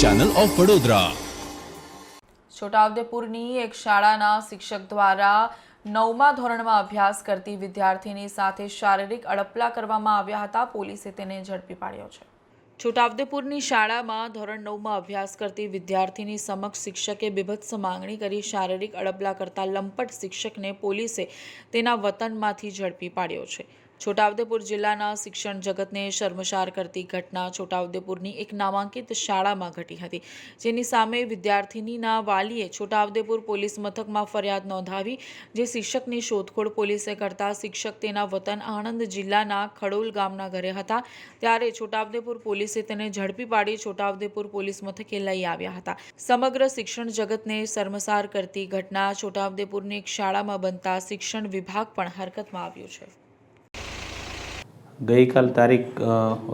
Channel of Vadodara છોટાઉદેપુરની એક શાળાના શિક્ષક દ્વારા નવમા ધોરણમાં અભ્યાસ કરતી વિદ્યાર્થીની સાથે શારીરિક અડપલા કરવામાં આવ્યા હતા. પોલીસે તેને ઝડપી પાડ્યો છે. છોટાઉદેપુરની શાળામાં ધોરણ નવમાં અભ્યાસ કરતી વિદ્યાર્થીની સમક્ષ શિક્ષકે બીભત્સ માંગણી કરી શારીરિક અડપલા કરતા લંપટ શિક્ષકને પોલીસે તેના વતનમાંથી ઝડપી પાડ્યો છે. છોટાઉદેપુર જિલ્લાના શિક્ષણ જગતને શર્મસાર કરતી ઘટના છોટાઉદેપુરની એક નામાંકિત શાળામાં ઘટી હતી. જેની સામે વિદ્યાર્થિનીના વાલીએ છોટાઉદેપુર પોલીસ મથકમાં ફરિયાદ નોંધાવી, જે શિક્ષકની શોધખોળ પોલીસે કરતા શિક્ષક તેના વતન આણંદ જિલ્લાના ખડોલ ગામના ઘરે હતા. ત્યારે છોટાઉદેપુર પોલીસે તેને ઝડપી પાડી છોટાઉદેપુર પોલીસ મથકે લઈ આવ્યા હતા. સમગ્ર શિક્ષણ જગતને શર્મસાર કરતી ઘટના છોટાઉદેપુરની એક શાળામાં બનતા શિક્ષણ વિભાગ પણ હરકતમાં આવ્યું છે. ગઈકાલ તારીખ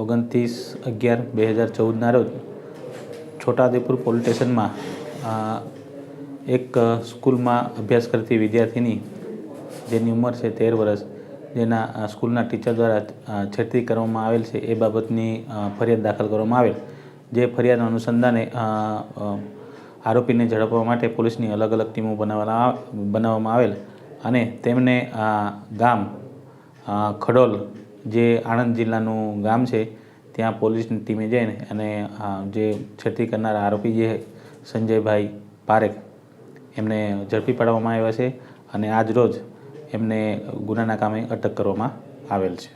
ઓગણત્રીસ અગિયાર બે હજાર ચૌદના રોજ છોટાઉદેપુર પોલીસ સ્ટેશનમાં એક સ્કૂલમાં અભ્યાસ કરતી વિદ્યાર્થીની, જેની ઉંમર છે તેર વર્ષ, જેના સ્કૂલના ટીચર દ્વારા છેતરી કરવામાં આવેલ છે એ બાબતની ફરિયાદ દાખલ કરવામાં આવેલ. જે ફરિયાદ અનુસંધાને આરોપીને ઝડપવા માટે પોલીસની અલગ અલગ ટીમો બનાવવામાં બનાવવામાં આવેલ અને તેમને ગામ ખડોલ જે આણંદ જિલ્લાનું ગામ છે, ત્યાં પોલીસની ટીમે જઈને અને જે છેડતી કરનાર આરોપી જે સંજયભાઈ પારેખ, એમને ઝડપી પાડવામાં આવ્યા છે અને આજ રોજ એમને ગુનાના કામે અટક કરવામાં આવેલ છે.